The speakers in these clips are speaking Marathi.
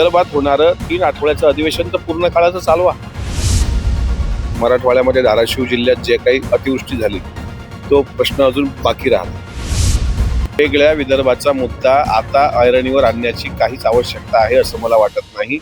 विदर्भात होणारं तीन आठवड्याचं अधिवेशन तर पूर्ण काळाचं चालवा मराठवाड्यामध्ये धाराशिव जिल्ह्यात जे काही अतिवृष्टी झाली तो प्रश्न अजून बाकी राहिला वेगळ्या विदर्भाचा मुद्दा आता ऐरणीवर आणण्याची काहीच आवश्यकता आहे असं मला वाटत नाही.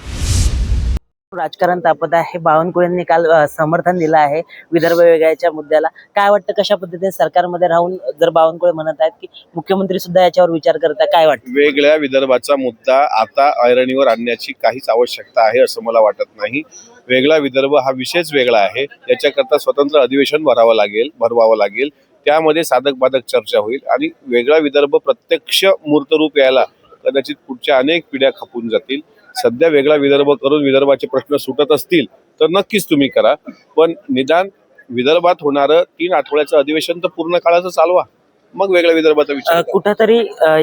राजकारण तापत आहे. बावनकुळेंनी काल समर्थन दिलं आहे विदर्भ वेगळ्याच्या मुद्द्याला. काय वाटतं कशा पद्धतीने सरकारमध्ये राहून जर बावनकुळे म्हणत आहेत की मुख्यमंत्री सुद्धा याच्यावर विचार करतात काय वाटतं? वेगळ्या विदर्भाचा मुद्दा आता ऐरणीवर आणण्याची काहीच आवश्यकता आहे असं मला वाटत नाही. वेगळा विदर्भ हा विषयच वेगळा आहे. याच्याकरता स्वतंत्र अधिवेशन भरावं लागेल भरवावं लागेल. त्यामध्ये साधक बाधक चर्चा होईल आणि वेगळा विदर्भ प्रत्यक्ष मूर्तरूप यायला कदाचित पुढच्या अनेक पिढ्या खपून जातील. सध्या वेगळा विदर्भ करून विदर्भाचे प्रश्न सुटत असतील तर नक्कीच तुम्ही करा. पण निदान विदर्भात होणारं तीन आठवड्याचं अधिवेशन तर पूर्ण काळाचं चालवा. मग वेगळ्या विदर्भाचा विचार. कुठंतरी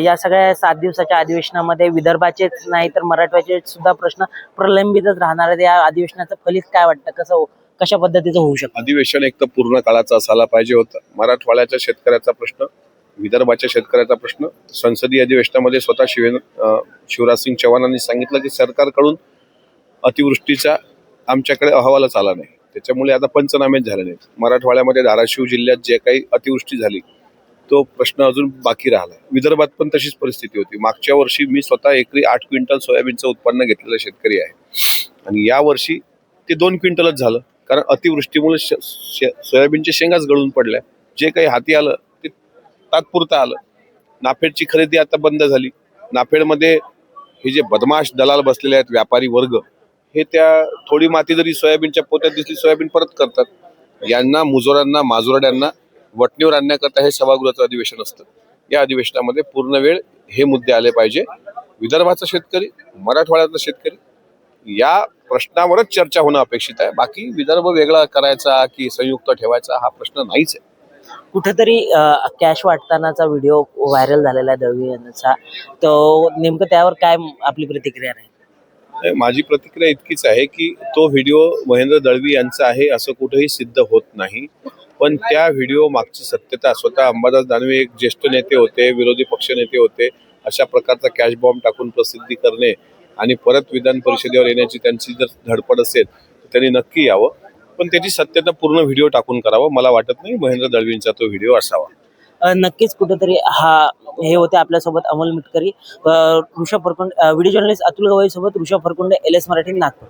या सगळ्या सात दिवसाच्या अधिवेशनामध्ये विदर्भाचेच नाही तर मराठवाचे सुद्धा प्रश्न प्रलंबितच राहणार आहेत. या अधिवेशनाचं फलित काय वाटतं? कसं हो- कशा पद्धतीचं होऊ शकतं? अधिवेशन एक तर पूर्ण काळाचं असायला पाहिजे होतं. मराठवाड्याच्या शेतकऱ्याचा प्रश्न विदर्भाच्या शेतकऱ्याचा प्रश्न संसदीय अधिवेशनामध्ये स्वतः शिव शिवराजसिंग चव्हाणांनी सांगितलं की सरकारकडून अतिवृष्टीचा आमच्याकडे अहवालच आला नाही. त्याच्यामुळे आता पंचनामेच झाले नाहीत. मराठवाड्यामध्ये धाराशिव जिल्ह्यात जे काही अतिवृष्टी झाली तो प्रश्न अजून बाकी राहिला विदर्भात पण तशीच परिस्थिती होती. मागच्या वर्षी मी स्वतः एकरी आठ क्विंटल सोयाबीनचं उत्पन्न घेतलेला शेतकरी आहे. आणि या वर्षी ते दोन क्विंटलच झालं. कारण अतिवृष्टीमुळे श- शे- सोयाबीनच्या शेंगाच गळून पडल्या. जे काही हाती आलं ते तात्पुरतं आलं. नाफेडची खरेदी आता बंद झाली. नाफेडमध्ये हे जे बदमाश दलाल बसलेले आहेत व्यापारी वर्ग हे त्या थोडी माती जरी सोयाबीनच्या पोत्यात दिसली सोयाबीन परत करतात. यांना मुजोरांना माजुरड्यांना वटणीवर आणण्याकरता हे सभागृहाचं अधिवेशन असतं. या अधिवेशनामध्ये पूर्ण वेळ हे मुद्दे आले पाहिजे. विदर्भाचा शेतकरी मराठवाड्यातला शेतकरी या प्रश्नावरच चर्चा होणं अपेक्षित आहे. बाकी विदर्भ वेगळा करायचा की संयुक्त ठेवायचा हा प्रश्न नाहीच आहे. कुठेतरी कॅश वाटतानाचा व्हिडिओ व्हायरल झालेला आहे दळवी यांचा. तो नेमकं त्यावर काय आपली प्रतिक्रिया राहील? माझी प्रतिक्रिया इतकीच आहे की तो व्हिडिओ महेंद्र दळवी यांचा आहे असं कुठेही सिद्ध होत नाही. पण त्या व्हिडिओ मागची सत्यता स्वतः अंबादास दानवे एक ज्येष्ठ नेते होते विरोधी पक्ष नेते होते अशा प्रकारचा कॅश बॉम्ब टाकून प्रसिद्धी करणे आणि परत विधान परिषदेवर येण्याची त्यांची जर धडपड असेल तर त्यांनी नक्की यावं. पण त्याची सत्यता पूर्ण व्हिडिओ टाकून करावा. मला वाटत नाही महेंद्र दळवींचा तो व्हिडिओ असावा. नक्कीच कुठेतरी हा हे होते आपल्यासोबत अमोल मिटकरी ऋषभ फरकुंड व्हिडिओ जर्नलिस्ट अतुल गवई सोबत ऋषभ फरकुंड एल एस मराठी नागपूर.